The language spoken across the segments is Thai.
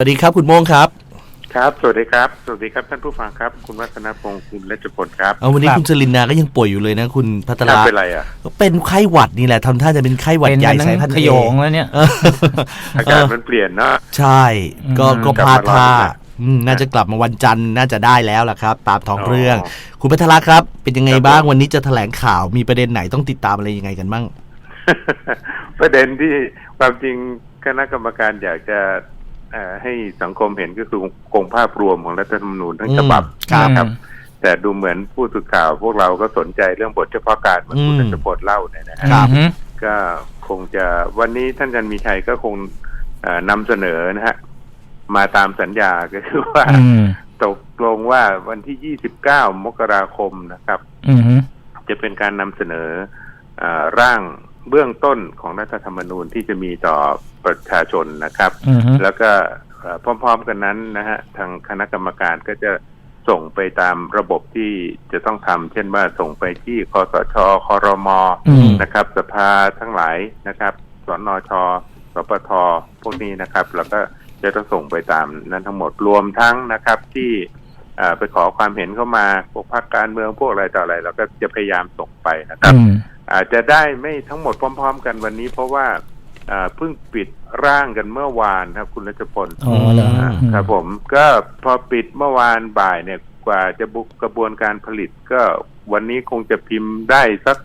สวัสดีครับ คุณโมงครับ ครับ สวัสดีครับ สวัสดีครับท่านผู้ฟังครับ คุณวัฒนพงศ์คุณเลชพลครับเอาวันนี้ครับคุณจรินนาก็ยังป่วยอยู่เลยนะ คุณพัทครัราบเป็นไรอะก็เป็นไข้หวัดนี่แหละทำท่าจะเป็นไข้หวัดเป็นใหญ่ทั้งสายพันธุ์ขเอโยงแล้วเนี่ยเอออากาศมันเปลี่ยนเนาะใช่ ก็อืมก็พลาดท่ากลับมารอบหน้าอืมน่าจะกลับมาวันจันทร์น่าจะได้แล้วล่ะครับ ตามท้องอ๋อเรื่อง คุณพัทราครับ เป็นยังไงครับบ้างวันนี้จะแถลงข่าวมีประเด็นไหนต้องติดตามอะไรยังไงกันบ้างประเด็นที่ความจริงคณะกรรมการอยากจะเอ่อ ให้สังคมเห็นก็คือโครงภาพรวมของรัฐธรรมนูญทั้งฉบับครับนะครับ แต่ดูเหมือนผู้สื่อข่าว พวกเราก็สนใจเรื่องบทเฉพาะการเหมือนคุณอืมนัชพลเล่าเนี่ยนะฮะครับอือฮึก็คงจะวันนี้ท่านจันมีชัยก็คงเอ่อนำเสนอนะฮะมาตามสัญญาก็คือว่าอืมตกลงว่าวันที่ 29 มกราคมนะครับอือฮึจะเป็นการนำเสนอเออร่าง เบื้องต้นของรัฐธรรมนูญที่จะมีต่อประชาชนนะครับอือฮึแล้วก็เอ่อพร้อมๆกันนั้นนะฮะทางคณะกรรมการก็จะส่งไปตามระบบที่จะต้องทำเช่นว่าส่งไปที่คอสชคอรมอืมนะครับ สภาทั้งหลายนะครับสนชสปทพวกนี้นะครับ แล้วก็จะต้องส่งไปตามนั้นทั้งหมดรวมทั้งนะครับที่เอ่อไปขอความเห็นเข้ามาพวกพรรคการเมืองพวกอะไรต่ออะไรเราก็จะพยายามส่งไปนะครับ อืมอาจจะได้ไม่ทั้งหมดพร้อม ๆ กันวันนี้ เพราะว่าเอ่อเพิ่งปิดร่างกันเมื่อวานครับ คุณรัชพลอ๋อเหรออ่าอืมครับผมก็พอปิดเมื่อวานบ่ายเนี่ยกว่าจะบุกกระบวนการผลิต ก็วันนี้คงจะพิมพ์ได้สัก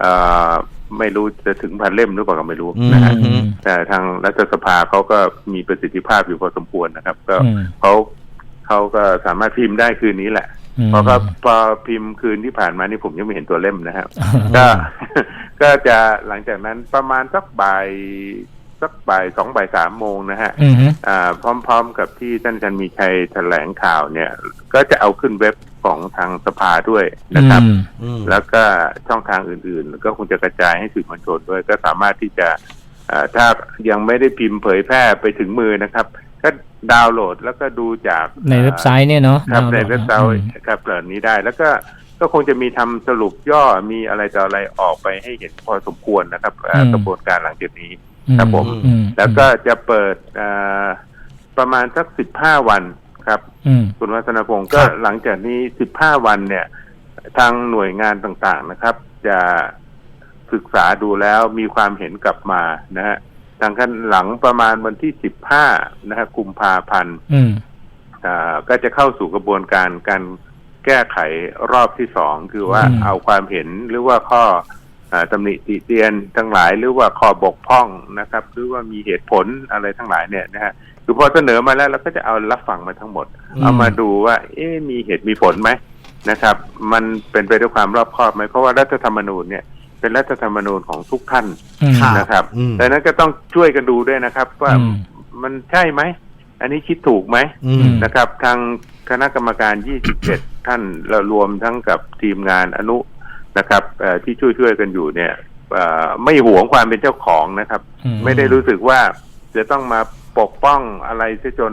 เอ่อไม่รู้จะถึงพันเล่มหรือเปล่าก็ไม่รู้นะฮะอืมแต่ทางรัฐสภาเขาก็มีประสิทธิภาพอยู่พอสมควรนะครับ ก็อืมเขาเขาก็สามารถพิมพ์ได้คืนนี้แหละม เพราะก็พอพิมพ์คืนที่ผ่านมานี่ผมยังไม่เห็นตัวเล่มนะครับก็ก็จะหลังจากนั้นประมาณสักบ่ายสักบ่ายสองบ่ายสามโมงนะฮะอือฮึอ่า พร้อม ๆ กับที่ท่านจันมีชัยแถลงข่าวเนี่ย ก็จะเอาขึ้นเว็บของทางสภาด้วยนะครับอืมอืมแล้วก็ช่องทางอื่นๆ ก็คงจะกระจายให้สื่อมวลชนด้วย ก็สามารถที่จะอ่าถ้ายังไม่ได้พิมพ์เผยแพร่ไปถึงมือนะครับ ก็ ดาวน์โหลดแล้วก็ดูจากในเว็บไซต์เนี่ยเนาะครับดาวน์โหในลดเว็บไซต์ครับเหล่านี้ได้ แล้วก็ก็คงจะมีทำสรุปย่อมีอะไรต่ออะไรออกไปให้เห็นพอสมควรนะครับเอ่ออกระบวนการหลังจากนี้ครับผมอืมแล้วก็จะเปิดเอ่อประมาณสักสิบห้าวันครับอืมคุณวัฒนพงศ์ก็หลังจากนี้สิบห้าวันเนี่ย ทางหน่วยงานต่างๆนะครับ จะศึกษาดูแล้วมีความเห็นกลับมานะฮะ ทางขั้นหลังประมาณวันที่สิบห้านะฮะกุมภาพันธ์อืมอ่าก็จะเข้าสู่กระบวนการการแก้ไขรอบที่สองคือว่าอืมเอาความเห็นหรือว่าข้ออาตำหนิติเตียนทั้งหลายหรือว่าข้อบกพร่องนะครับ หรือว่ามีเหตุผลอะไรทั้งหลายเนี่ยนะฮะคือพอเสนอมาแล้วเราก็จะเอารับฟังมาทั้งหมดอืมเอามาดูว่า เอ๊ะมีเหตุมีผลไหมนะครับ มันเป็นไปด้วยความรอบคอบไหมเพราะว่ารัฐธรรมนูญเนี่ย เป็นรัฐธรรมนูญของทุกท่านอืมครับนะครับอืมดังนั้นก็ต้องช่วยกันดูด้วยนะครับ ว่าอืมมันใช่ไหม อันนี้คิดถูกไหมอืมนะครับ ทางคณะกรรมการ 27 ท่านเรารวมทั้งกับทีมงานอนุนะครับเอ่อที่ช่วยช่วยๆกันอยู่เนี่ยเอ่อไม่หวงความเป็นเจ้าของนะครับอืมไม่ได้รู้สึกว่าจะต้องมาปกป้องอะไรซะจน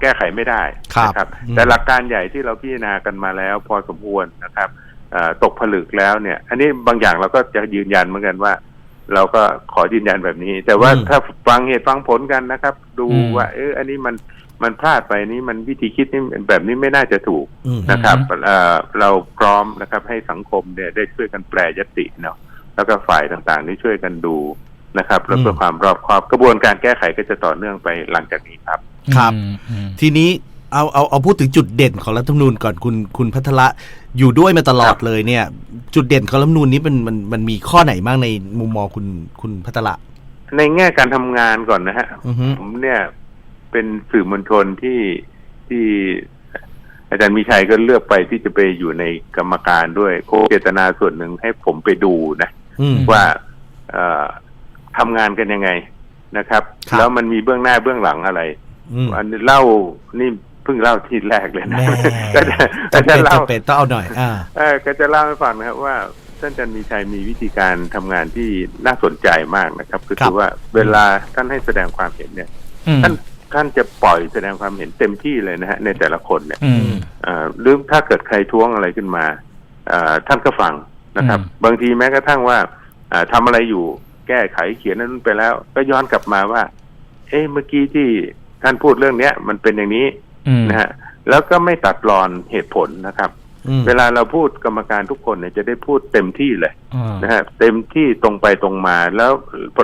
แก้ไขไม่ได้ครับนะครับอืมแต่หลักการใหญ่ที่เราพิจารณากันมาแล้วพอสมควรนะครับเอ่อ ตกผลึกแล้วเนี่ย อันนี้บางอย่างเราก็จะยืนยันเหมือนกันว่า เราก็ขอยืนยันแบบนี้ แต่ว่าอืมถ้าฟังเหตุฟังผลกันนะครับ ดูอืมว่า เอออันนี้มันมันพลาดไปนี้มันวิธีคิดนี่แบบนี้ไม่น่าจะถูกอืมนะครับเอ่อเราพร้อมนะครับให้สังคมเนี่ยได้ช่วยกันแปลยติเนาะแล้วก็ฝ่ายต่างๆที่ช่วยกันดูนะครับแล้วเพื่อความรอบคอบกระบวนการแก้ไขก็จะต่อเนื่องไปหลังจากนี้ครับ ครับอืมอืมทีนี้ เอาเอาเอาพูดถึงจุดเด่นของรัฐธรรมนูญก่อนคุณคุณพัทระอยู่ด้วยมาตลอดครับเลยเนี่ย จุดเด่นของรัฐธรรมนูญนี้มันมันมันมีข้อไหนบ้างในมุมมองคุณคุณพัทระในแง่การทำงานก่อนนะฮะอือฮึผมเนี่ยเป็นสื่อมวลชนที่ที่อาจารย์มีชัยก็เลือกไปที่จะไปอยู่ในกรรมการด้วยโคเจตนาส่วนหนึ่งให้ผมไปดูนะอืมว่าเอ่อทำงานกันยังไงนะครับครับ แล้วมันมีเบื้องหน้าเบื้องหลังอะไรอืมอันนี้เล่านี่ เพิ่งเล่าทีแรกเลยนะแม่ก็จะก็จำจะเป็นเล่าจำเป็นต้องเอาหน่อยอ่าเออก็จะเล่าให้ฟังนะครับว่าท่านจันมีชัยมีวิธีการทำงานที่น่าสนใจมากนะครับ ก็ครัคืบอว่าเวลาท่านให้แสดงความเห็นเนี่ยอืมท่านท่านจะปล่อยแสดงความเห็นเต็มที่เลยนะฮะในแต่ละคนเนี่ยอืมอ่าหรือถ้าเกิดใครท้วงอะไรขึ้นมาอ่าท่านก็ฟังนะครับอืมบางทีแม้กระทั่งว่าอ่าทำอะไรอยู่แก้ไขเขียนนั้นไปแล้ว ก็ย้อนกลับมาว่า เอ๊ะเมื่อกี้ที่ท่านพูดเรื่องเนี้ย มันเป็นอย่างนี้อืม นะฮะแล้วก็ไม่ตัดรอนเหตุผลนะครับอืมเวลาเราพูดกรรมการทุกคนเนี่ยจะได้พูดเต็มที่เลยอ่านะฮะเต็มที่ตรงไปตรงมาแล้ว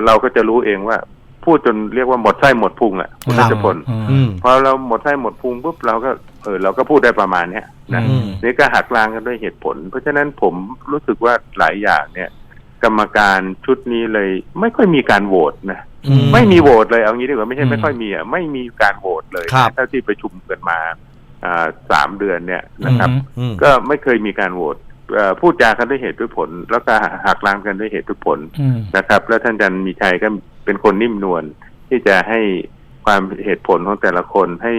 เราก็จะรู้เองว่าพูดจนเรียกว่าหมดไส้หมดพุงอะคุณครัรับชพลอืมพอเราหมดไส้หมดพุงปุ๊บเราก็เออเราก็พูดได้ประมาณเนี้ยนะอืมนี่ก็หักล้างกันด้วยเหตุผล เพราะฉะนั้นผมรู้สึกว่าหลายอย่างเนี่ย กรรมการชุดนี้เลย ไม่ค่อยมีการโหวตนะอืมไม่มีโหวตเลยเอางี้ดีกว่าไม่ใช่อืมไม่ค่อยมีอะไม่มีการโหวตเลยครับเท่าที่ประชุมกันมาอ่าสามเดือนเนี่ยนะครับอืมก็ไม่เคยมีการโหวตเอ่อพูดจากันด้วยเหตุด้วยผล แล้วก็หักล้างกันด้วยเหตุด้วยผลอืมนะครับ แล้วท่านอาจันมีชัยก็เป็นคนนิ่มนวลที่จะให้ความเหตุผลของแต่ละคนให้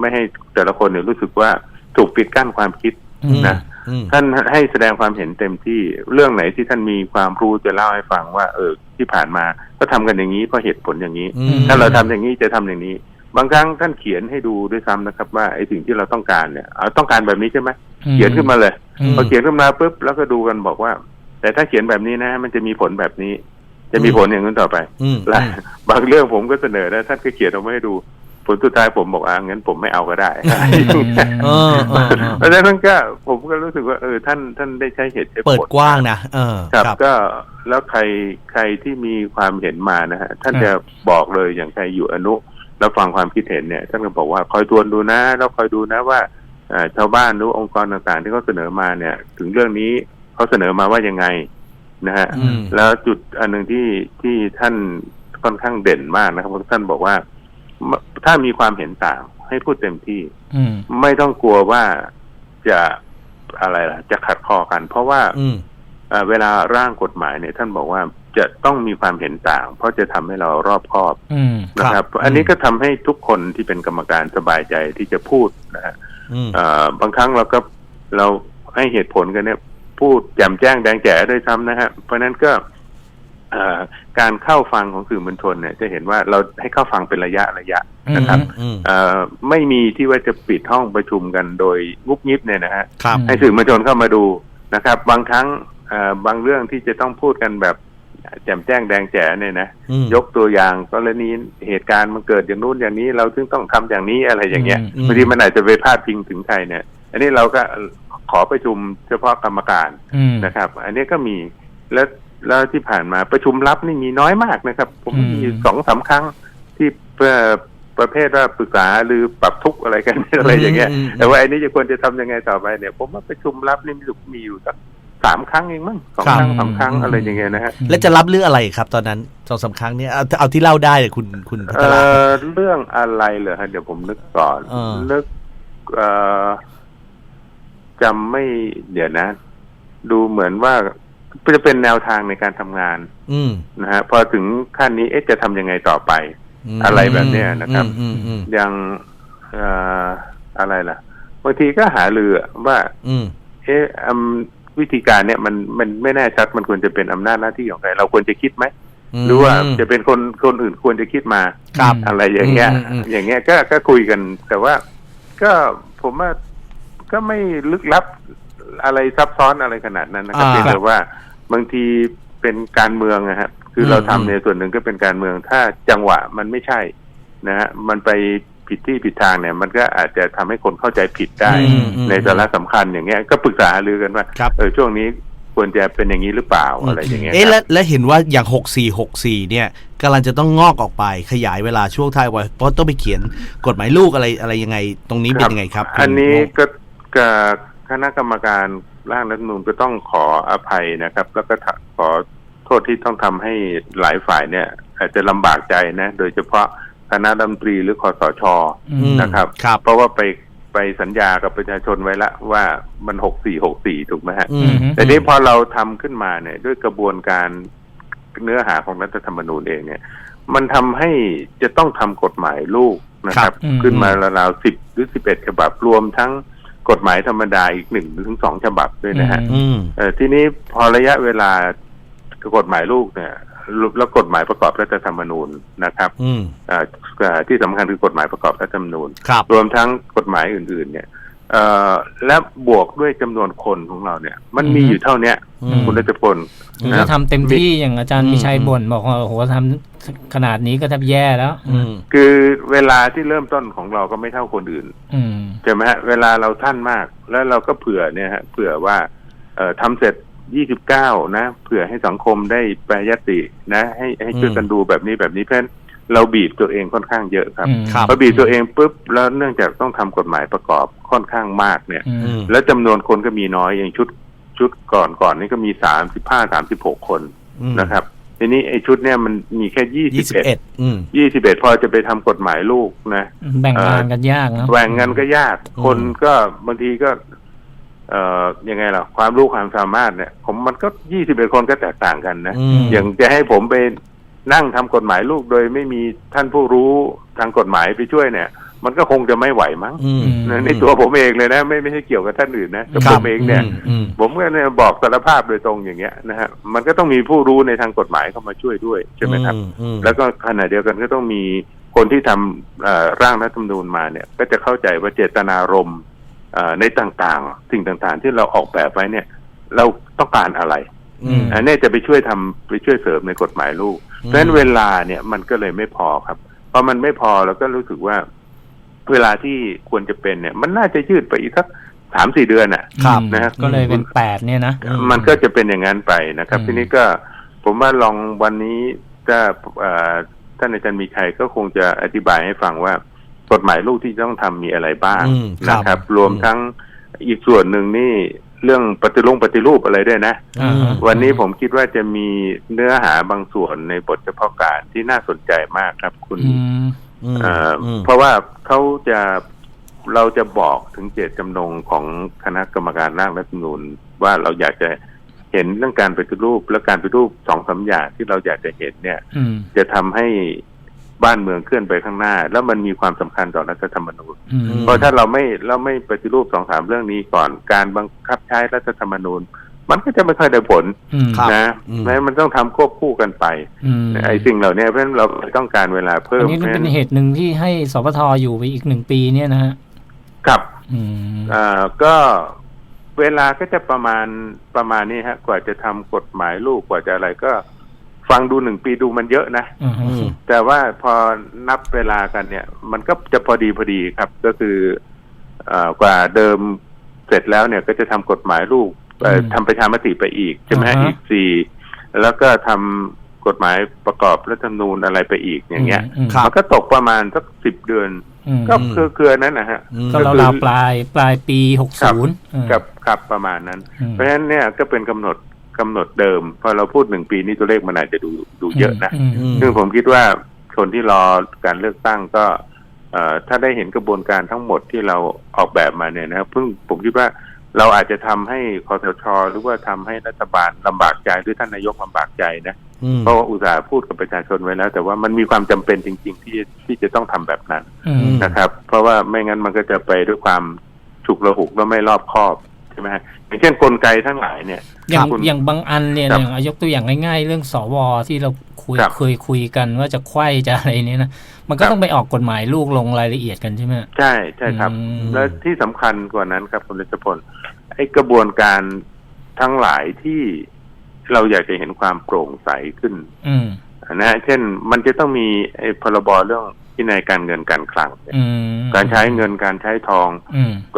ไม่ให้แต่ละคนเนี่ยรู้สึกว่าถูกปิดกั้นความคิดอืมนะอืม ท่านให้แสดงความเห็นเต็มที่เรื่องไหนที่ท่านมีความรู้จะเล่าให้ฟังว่า เออที่ผ่านมาก็ทำกันอย่างนี้เพราะเหตุผลอย่างนี้อืมถ้าเราทำอย่างนี้จะทำอย่างนี้ บางครั้งท่านเขียนให้ดูด้วยซ้ำนะครับ ว่าไอ้สิ่งที่เราต้องการเนี่ยเอาต้องการแบบนี้ใช่ไหมเขียนขึ้นมาเลยอืมพอเขียนขึ้นมาปุ๊บแล้วก็ดูกันบอกว่า แต่ถ้าเขียนแบบนี้นะ มันจะมีผลแบบนี้ จะมีผลอย่างนั้นต่อไปอืมและบางเรื่องผมก็เสนอนะท่านก็เขียนเอาไว้ให้ดู ผลสุดท้ายผมบอกอ่างั้นผมไม่เอาก็ได้เออเออเออเพราะฉะนั้นก็ผมก็รู้สึกว่าเออท่านท่านได้ใช้เหตุใช้ผลเปิดกว้างนะเออครับก็แล้วใครใครที่มีความเห็นมานะฮะท่านจะบอกเลยอย่างใครอยู่อนุแล้วฟังความคิดเห็นเนี่ยท่านก็บอกว่าคอยทวนดูนะ แล้วคอยดูนะว่าเอ่อชาวบ้านหรือองค์กรต่างๆ ที่เขาเสนอมาเนี่ย ถึงเรื่องนี้เขาเสนอมาว่ายังไงนะฮะอืมแล้วจุดอันหนึ่งที่ที่ท่านค่อนข้างเด่นมากนะครับเพราะท่านบอกว่า ถ้ามีความเห็นต่าง ให้พูดเต็มที่ อืม ไม่ต้องกลัวว่าจะอะไรล่ะ จะขัดคอกัน เพราะว่าอืม เอ่อเวลาร่างกฎหมายเนี่ย ท่านบอกว่าจะต้องมีความเห็นต่าง เพราะจะทำให้เรารอบคอบอืม นะครับครับอันนี้ก็ทำให้ทุกคนที่เป็นกรรมการสบายใจที่จะพูดนะฮะ อืม เอ่อบางครั้งเราก็เราให้เหตุผลกันเนี่ย พูดแจ่มแจ้งแดงแจ๋ด้วยซ้ำนะฮะ เพราะฉะนั้นก็เอ่อ การเข้าฟังของสื่อมวลชนเนี่ยจะเห็นว่าเราให้เข้าฟังเป็นระยะระยะนะครับอืมเอ่อไม่มีที่ว่าจะปิดห้องประชุมกันโดยงุบงิบเนี่ยนะฮะครับอืมให้สื่อมวลชนเข้ามาดูนะครับ บางครั้งเอ่อบางเรื่องที่จะต้องพูดกันแบบแจ่มแจ้งแดงแจ๋เนี่ยนะอืมยกตัวอย่างกรณีเหตุการณ์มันเกิดอย่างนู้นอย่างนี้เราถึงต้องทำอย่างนี้อะไรอย่างเงี้ยอืมบางทีมันอาจจะไปพาดพิงถึงใครเนี่ย อันนี้เราก็ขอประชุมเฉพาะกรรมการอืมนะครับ อันนี้ก็มีแล้ว แล้วที่ผ่านมาประชุมลับนี่มีน้อยมากนะครับ ผมอืมมีสองสามครั้งที่เพื่อประเภทว่าปรึกษาหรือปรับทุกข์อะไรกันอะไรอย่างเงี้ยอืมแต่ว่าไอ้นี้จะควรจะทำยังไงต่อไปเนี่ย ผมว่าประชุมลับนี่มีอยู่มีอยู่สักสามครั้งเองมั้งสองครับครั้งสามครั้งอืมอะไรอย่างเงี้ยนะฮะแล้วจะรับเรื่องอะไรครับ ตอนนั้นสองสามครั้งเนี้ยเอาเอาที่เล่าได้เลยคุณคุณพัเอทระอเรื่องอะไรเหรอฮะเดี๋ยวผมนึกก่อนเออนึกเอ่อจำไม่เดี๋ยวนะ ดูเหมือนว่า จะเป็นแนวทางในการทำงาน อืมนะฮะพอถึงขั้นนี้เอ๊ะจะทำยังไงต่อไปมอะไรแบบเนี้ยนะครับอืมอืมยังเอ่ออะไรล่ะบางทีก็หาเรือว่าอืมเอ๊ะอำวิธีการเนี่ยมันมันไม่แน่ชัดมันควรจะเป็นอำนาจหน้าที่ของใครเราควรจะคิดไหมมหรือว่าจะเป็นคนคนอื่นควรจะคิดมาครับอะไรอย่างเงี้ยอืมอืมอืมอย่างเงี้ยก็ก็คุยกัน แต่ว่าก็ผมว่าก็ไม่ลึกลับ อะไรซับซ้อนอะไรขนาดนั้นนะครับอ่าเพียงแต่ว่าบางทีเป็นการเมืองนะฮะคืออมเราทำอืม ในส่วนหนึ่งก็เป็นการเมือง ถ้าจังหวะมันไม่ใช่นะฮะมันไปผิดที่ผิดทางเนี่ย มันก็อาจจะทำให้คนเข้าใจผิดได้ อืมอืม ในสาระสำคัญอย่างเงี้ยก็ปรึกษาหารือกันว่าครับ เออช่วงนี้ควรจะเป็นอย่างนี้หรือเปล่าอะไรอย่างเงี้ยเอ๊ะคแล้รัวบแล้วเห็นว่าอย่างหกสี่หกสี่เนี่ยกำลังจะต้องงอกออกไปขยายเวลาช่วงท้ายไว้เพราะต้องไปเขียนกฎหมายลูกอะไรอะไรยังไง ตรงนี้เป็นยังไงครับอันนี้คุณโมก็กับ คณะกรรมการร่างรัฐธรรมนูญก็ต้องขออภัยนะครับ แล้วก็ขอโทษที่ต้องทำให้หลายฝ่ายเนี่ย อาจจะลำบากใจนะ โดยเฉพาะคณะรัฐมนตรีหรือคอสชอือืมมนะครับครับเพราะว่าไปไปสัญญากับประชาชนไว้ละว่ามันหกสี่หกสี่ถูกไหมฮะอืมแต่นี้พอเราทำขึ้นมาเนี่ย ด้วยกระบวนการเนื้อหาของรัฐธรรมนูญเองเนี่ย มันทำให้จะต้องทำกฎหมายลูกนะครับครับอืมขึ้นมาราวๆสิบหรือสิบเอ็ดฉบับรวมทั้ง กฎหมายธรรมดาอีกหนึ่งถึงสองฉบับด้วยนะฮะอืมเออทีนี้พอระยะเวลากฎหมายลูกเนี่ยแล้วกฎหมายประกอบรัฐธรรมนูญนะครับอืมเอ่อเอ่อที่สำคัญคือกฎหมายประกอบรัฐธรรมนูญครับรวมทั้งกฎหมายอื่น ๆ เนี่ย เอ่อและบวกด้วยจำนวนคนของเราเนี่ย มันมีอือฮึอยู่เท่าเนี้ยอืมคุณรัชพลถึงนะจะทำเต็มที่อย่างอาจารย์อืมมีชัยบ่นบอกว่าโอ้โหทำขนาดนี้ก็แทบแย่แล้วอืมคือเวลาที่เริ่มต้นของเราก็ไม่เท่าคนอื่นอืมใช่ไหมฮะเวลาเราท่านมาก แล้วเราก็เผื่อเนี่ยฮะเผื่อว่า เอ่อทำเสร็จ29นะเผื่อให้สังคมได้แปรยตินะ ให้ให้ช่วยกันดูแบบนี้แบบนี้เพราะฉะนั้น เราบีบตัวเองค่อนข้างเยอะครับอืมครับ พอบีบตัวเองปุ๊บแล้วเนื่องจากต้องทำกฎหมายประกอบค่อนข้างมากเนี่ยอืมอืมแล้วจำนวนคนก็มีน้อยอย่างชุดชุดก่อนก่อนนี่ก็มีสามสิบห้าสามสิบหกคนอืมนะครับทีนี้ไอ้ชุดเนี่ยมันมีแค่ยี่ยี่สิสิบบเอ็ดเอ็ดอืมยี่สิบเอ็ดพอจะไปทำกฎหมายลูกนะแบ่งงานกันยากนะแหว่งกันก็ยากอืมคนก็บางทีก็ เอ่อยังไงล่ะ ความรู้ความสามารถเนี่ย ผมมันก็ยี่สิบเอ็ดคนก็แตกต่างกันนะอืมอย่างจะให้ผมไป นั่งทำกฎหมายลูกโดยไม่มีท่านผู้รู้ทางกฎหมายไปช่วยเนี่ย มันก็คงจะไม่ไหวมั้งอืมนะในตัวผมเองเลยนะ ไม่ไม่ใช่เกี่ยวกับท่านอื่นนะกับคผรับมเองเนี่ยมอืมผมก็เนี่ยบอกสารภาพโดยตรงอย่างเงี้ยนะฮะมันก็ต้องมีผู้รู้ในทางกฎหมายเข้ามาช่วยด้วยใช่ไหมครับอือืมแล้วก็ขณะเดียวกันก็ต้องมีคนที่ทำเอ่อร่างรัฐธรรมนูญมาเนี่ย ก็จะเข้าใจว่าเจตนารมณ์เอ่อในต่างๆ สิ่งต่างๆ ที่เราออกแบบไว้เนี่ย เราต้องการอะไร อืมอันนี้จะไปช่วยทำไปช่วยเสริมในกฎหมายลูก เพราะฉะนั้นเวลาเนี่ยมันก็เลยไม่พอครับพอมันไม่พอเราก็รู้สึกว่า เวลาที่ควรจะเป็นเนี่ย มันน่าจะยืดไปอีกสักสามสี่เดือนอะครับอืมนะฮะก็เลยเป็นแปดเนี่ยนะอืมมันก็จะเป็นอย่างนั้นไปนะครับอืมทีนี้ก็ผมว่าลองวันนี้ถ้าเอ่อท่านอาจารย์มีชัยก็คงจะอธิบายให้ฟังว่ากฎหมายลูกที่ต้องทำมีอะไรบ้างอืมครับนะครับ รวมอืมทั้งอีกส่วนหนึ่งนี่ เรื่องปฏิรูปปฏิรูปอะไรด้วยนะอ่าฮะวันนี้ผมคิดว่าจะมีเนื้อหาบางส่วนในบทเฉพาะการที่น่าสนใจมากครับ คุณอืมอืมเอ่ออมเพราะว่าเขาจะเราจะบอกถึงเจตจำนงของคณะกรรมการร่างรัฐธรรมนูญว่าเราอยากจะเห็นเรื่องการปฏิรูปและการปฏิรูปสองสามอย่างที่เราอยากจะเห็นเนี่ยอืมจะทำให้ บ้านเมืองเคลื่อนไปข้างหน้า แล้วมันมีความสำคัญต่อรัฐธรรมนูญอืมเพราะถ้าเราไม่เราไม่ปฏิรูปสองสามเรื่องนี้ก่อนการบังคับใช้รัฐธรรมนูญ มันก็จะไม่ค่อยได้ผลอืมครับนะอืมแม้มันต้องทำควบคู่กันไปอืมไอ้สิ่งเหล่านี้เพราะฉะนั้นเราต้องการเวลาเพิ่อัมนนี้เป็นพราะฉะเหตุหนึ่งที่ให้สปทอยู่ไปอีกหนึ่งปีเนี่ยนะฮะครับอืมอ่าก็เวลาก็จะประมาณประมาณนี้ฮะ กว่าจะทำกฎหมายลูกกว่าจะอะไรก็ ฟังดูหนึ่งปีดูมันเยอะนะอืมอืมแต่ว่าพอนับเวลากันเนี่ย มันก็จะพอดีพอดีครับ ก็คือเอ่อกว่าเดิมเสร็จแล้วเนี่ยก็จะทำกฎหมายลูกเอ่อทำประชามติไปอีกใช่ไหมฮะอีกสี่แล้วก็ทำกฎหมายประกอบรัฐธรรมนูญอะไรไปอีกอย่างเงี้ยมครับมันก็ตกประมาณสักสิบเดือนอืมก็คือคืออนนั้นนะฮะอืมก็เราราวๆปลายปลายปีหกศูนย์กับครับประมาณนั้น เพราะฉะนั้นเนี่ยก็เป็นกำหนด กำหนดเดิม พอเราพูดหนึ่งปีนี้ตัวเลขมันอาจจะดูดูเยอะนะอืมซึ่งผมคิดว่าคนที่รอการเลือกตั้งก็เอ่อถ้าได้เห็นกระบวนการทั้งหมดที่เราออกแบบมาเนี่ยนะครับเพิ่งผมคิดว่าเราอาจจะทำให้คอสชหรือว่าทำให้รัฐบาลลำบากใจหรือท่านนายกลำบากใจนะอืมเพราะว่าอุตสาห์พูดกับประชาชนไว้แล้ว แต่ว่ามันมีความจำเป็นจริง ๆ ที่ที่จะต้องทำแบบนั้นอืมนะครับ เพราะว่าไม่งั้นมันก็จะไปด้วยความฉุกระหุกและไม่รอบคอบใช่ไหมฮะ อย่างเช่นกลไกทั้งหลายเนี่ย อย่างคุณอย่างบางอันเนี่ยครับอย่างยกตัวอย่างง่ายๆ เรื่องสวที่เราคุยครับเคยคุยกันว่าจะไขว้จะอะไรเนี่ยนะมันก็ครับต้องไปออกกฎหมายลูกลงรายละเอียดกันใช่ไหมใช่ใช่ครับอืมและที่สำคัญกว่านั้นครับคุณรัชพลไอ้กระบวนการทั้งหลายที่เราอยากจะเห็นความโปร่งใสขึ้น อืมนะฮะเช่นมันจะต้องมีไอ้พรบเรื่อง ที่ในการเงินการคลังการใช้เงินการใช้ทอง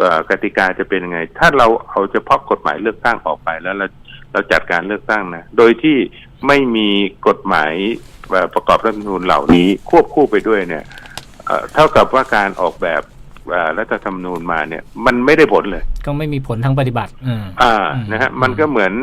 อกติกาจะเป็นยังไง ถ้าเราเอาเฉพาะกฎหมายเลือกตั้งออกไปแล้วเราเราจัดการเลือกตั้งนะโดยที่ไม่มีกฎหมายประกอบรัฐธรรมนูญเหล่านี้ควบคู่ไปด้วยเนี่ยเท่ากับว่าการออกแบบรัฐธรรมนูญมาเนี่ย มันไม่ได้ผลเลย ก็ไม่มีผลทางปฏิบัติอ่านะฮะมันก็เหมือน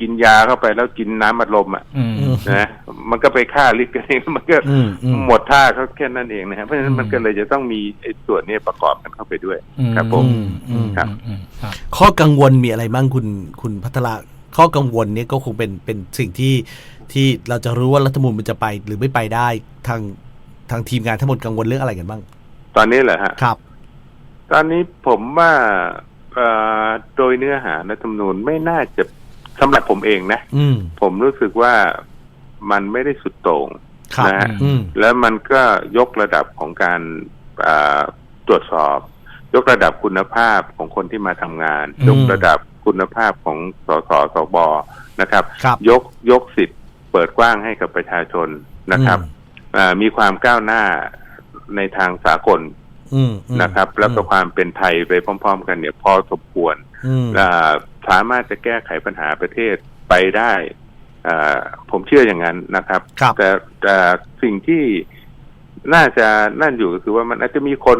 กินยาเข้าไปแล้วกินน้ำอัดลมอะอืมอืม นะมันก็ไปฆ่าลิ์กันเองมันก็อืมอืม หมดท่าเขาแค่นั้นเองนะฮะเพราะฉะนั้อืนมมันก็เลยจะต้องมีไอ้ส่วนนี้ประกอบกันเข้าไปด้วย ครับผม อืมอืมครับ อืมครับ ข้อกังวลมีอะไรบ้างคุณคุณพัทละข้อกังวลเนี่ยก็คงเป็นเป็นสิ่งที่ที่เราจะรู้ว่ารัฐธรรมนูญมันจะไปหรือไม่ไปได้ทางทางทีมงานทั้งหมดกังวลเรื่องอะไรกันบ้าง ตอนนี้เหรอฮะ ครับ ตอนนี้ผมว่าเอ่อโดยเนื้อหารัฐธรรมนูญไม่น่าจะ สำหรับผมเองนะ อืม ผมรู้สึกว่ามันไม่ได้สุดโต่งครับนะฮะอืม แล้วมันก็ยกระดับของการอ่าตรวจสอบ ยกระดับคุณภาพของคนที่มาทำงาน อืม ยกระดับคุณภาพของสสสบนะครับ ครับ ยกยกสิทธิ์เปิดกว้างให้กับประชาชนนะครับอ่ามีความก้าวหน้าในทางสากลอืมอืมนะครับ แล้วก็ความเป็นไทยไปพร้อม ๆ กันเนี่ยพอสมควรอืม อ่า สามารถจะแก้ไขปัญหาประเทศไปได้อ่าผมเชื่ออย่างนั้นนะครับครับแต่แต่สิ่งที่น่าจะนั่นอยู่ก็คือว่ามันอาจจะมีคน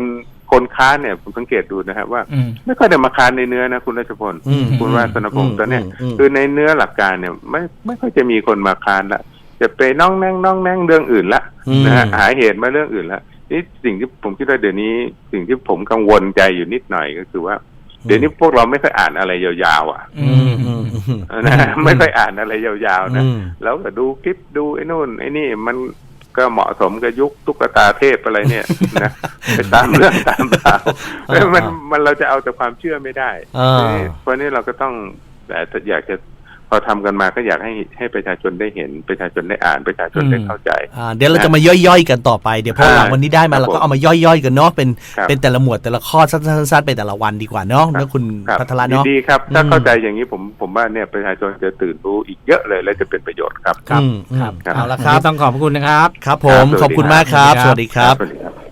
คนค้านเนี่ยผมสังเกตดูนะครับว่าอืมไม่ค่อยได้มาค้านในเนื้อนะคุณรัชพลอืมคุณว่าสนพงศ์ตอนเนี้ยอืมคือในเนื้อหลักการเนี่ย ไม่ไม่ค่อยจะมีคนมาค้านละจะไปน้องแน่งน้องแน่งเรื่องอื่นละอืมนะฮะหาเหตุมาเรื่องอื่นละนี่สิ่งที่ผมคิดว่าเดี๋ยวนี้ สิ่งที่ผมกังวลใจอยู่นิดหน่อยก็คือว่า เดี๋ยวนี้พวกเราไม่ค่อยอ่านอะไรยาวๆอะอือืมมอืมอืมนะฮะไม่ค่อยอ่านอะไรยาวๆนะอืมแล้วก็ดูคลิปดูไอ้นู่นไอ้นี่มันก็เหมาะสมกับยุคตุ๊กตาเทพอะไรเนี่ยนะไปตามเรื่องตามราวอ่ามันมันเราจะเอาแต่ความเชื่อไม่ได้อ่าเพราะนี่เราก็ต้องแต่อยากจะ พอทำกันมาก็อยากให้ให้ประชาชนได้เห็นประชาชนได้อ่านประชาชนได้เข้าใจอ่าเดี๋ยวเราจะมาย่อยๆกันต่อไปเดี๋ยวพอหลังวันนี้ได้มาครับเราก็เอามาย่อยๆกันเนาะเป็นครับเป็นแต่ละหมวดแต่ละข้อสั้นๆๆไปแต่ละวันดีกว่าเนาะครับเนาะคุณครับพัทระเนาะดีๆครับ ถ้าอืมเข้าใจอย่างนี้ผมผมว่าเนี่ยประชาชนจะตื่นรู้อีกเยอะเลยและจะเป็นประโยชน์ครับครับอืมอืมครับเอาละครับวันนี้ต้องขอบพระคุณนะครับ ครับผมครับขอบคุณมากครับสสวัวัสสดีดีคครัรับสวัสดีครับ